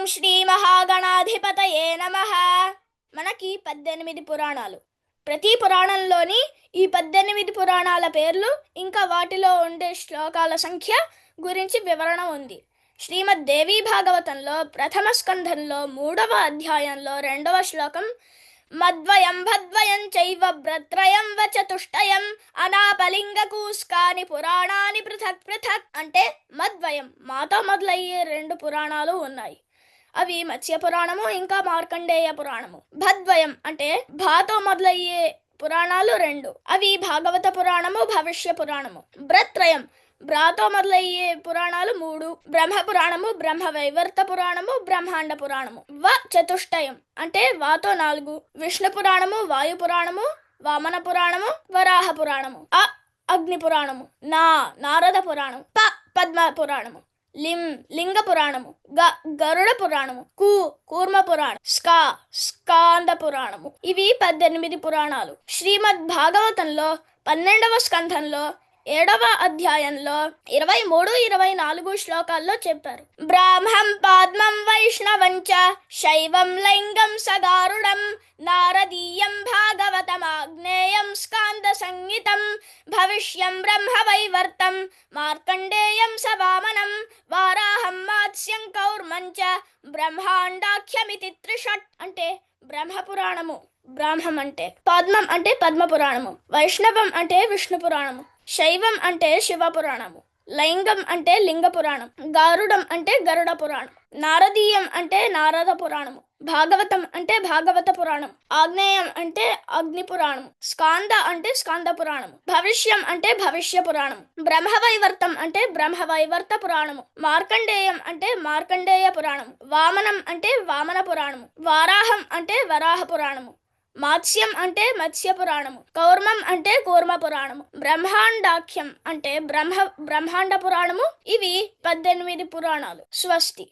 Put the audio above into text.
ఓం శ్రీ మహాగణాధిపతయే నమ. మనకి పద్దెనిమిది పురాణాలు. ప్రతి పురాణంలోని ఈ పద్దెనిమిది పురాణాల పేర్లు ఇంకా వాటిలో ఉండే శ్లోకాల సంఖ్య గురించి వివరణ ఉంది. శ్రీమద్ దేవీ భాగవతంలో ప్రథమ స్కంధంలో మూడవ అధ్యాయంలో రెండవ శ్లోకం మద్వయం భద్వయం చైవ భ్రత్రయం వ చతుష్టయం అనాపలింగకూస్కాని పురాణాని పృథక్ పృథక్ అంటే మద్వయం మాతో మొదలయ్యే రెండు పురాణాలు ఉన్నాయి. అవి మత్స్య పురాణము ఇంకా మార్కండేయ పురాణము. భద్వయం అంటే భాతో మొదలయ్యే పురాణాలు రెండు. అవి భాగవత పురాణము భవిష్య పురాణము. బ్రత్రయం బ్రాతో మొదలయ్యే పురాణాలు మూడు. బ్రహ్మ పురాణము బ్రహ్మ వైవర్త పురాణము బ్రహ్మాండ పురాణము. వ చతుష్టయం అంటే వాతో నాలుగు. విష్ణు పురాణము వాయు పురాణము వామన పురాణము వరాహ పురాణము. అ అగ్ని పురాణము. నా నారద పురాణం. ప పద్మ పురాణము. లిం లింగ పురాణము గ గరుడ పురాణము కు కూర్మ పురాణం స్కా స్కాంద పురాణము ఇవి పద్దెనిమిది పురాణాలు. శ్రీమద్ భాగవతంలో పన్నెండవ స్కంధంలో ఏడవ అధ్యాయంలో ఇరవై మూడు ఇరవై నాలుగు శ్లోకాల్లో చెప్పారు. బ్రాహ్మం పాద్మం వైష్ణవం చ శైవం లైంగం సగారుడం నారదీయం భాగవతమాగ్నేయం స్కాంద సంగీతం భవిష్యం బ్రహ్మ వైవర్తం మార్కండేయం స వామనం వారాహం మాత్స్యం కౌర్మంచ బ్రహ్మాండాఖ్యమితి త్రిషట్ అంటే బ్రహ్మపురాణము బ్రాహ్మం అంటే పద్మం అంటే పద్మపురాణము వైష్ణవం అంటే విష్ణు పురాణము శైవం అంటే శివ పురాణము లైంగం అంటే లింగ పురాణం గారుడం అంటే గరుడ పురాణం నారదీయం అంటే నారద పురాణము భాగవతం అంటే భాగవత పురాణం ఆగ్నేయం అంటే అగ్ని పురాణం స్కాంద అంటే స్కాంద పురాణం భవిష్యం అంటే భవిష్య పురాణం బ్రహ్మవైవర్తం అంటే బ్రహ్మవైవర్త పురాణము మార్కండేయం అంటే మార్కండేయ పురాణం వామనం అంటే వామన పురాణము వారాహం అంటే వరాహ పురాణము మాత్స్యం అంటే మత్స్య పురాణము కౌర్మం అంటే కూర్మ పురాణము బ్రహ్మాండాఖ్యం అంటే బ్రహ్మ బ్రహ్మాండ పురాణము ఇవి పద్దెనిమిది పురాణాలు. స్వస్తి.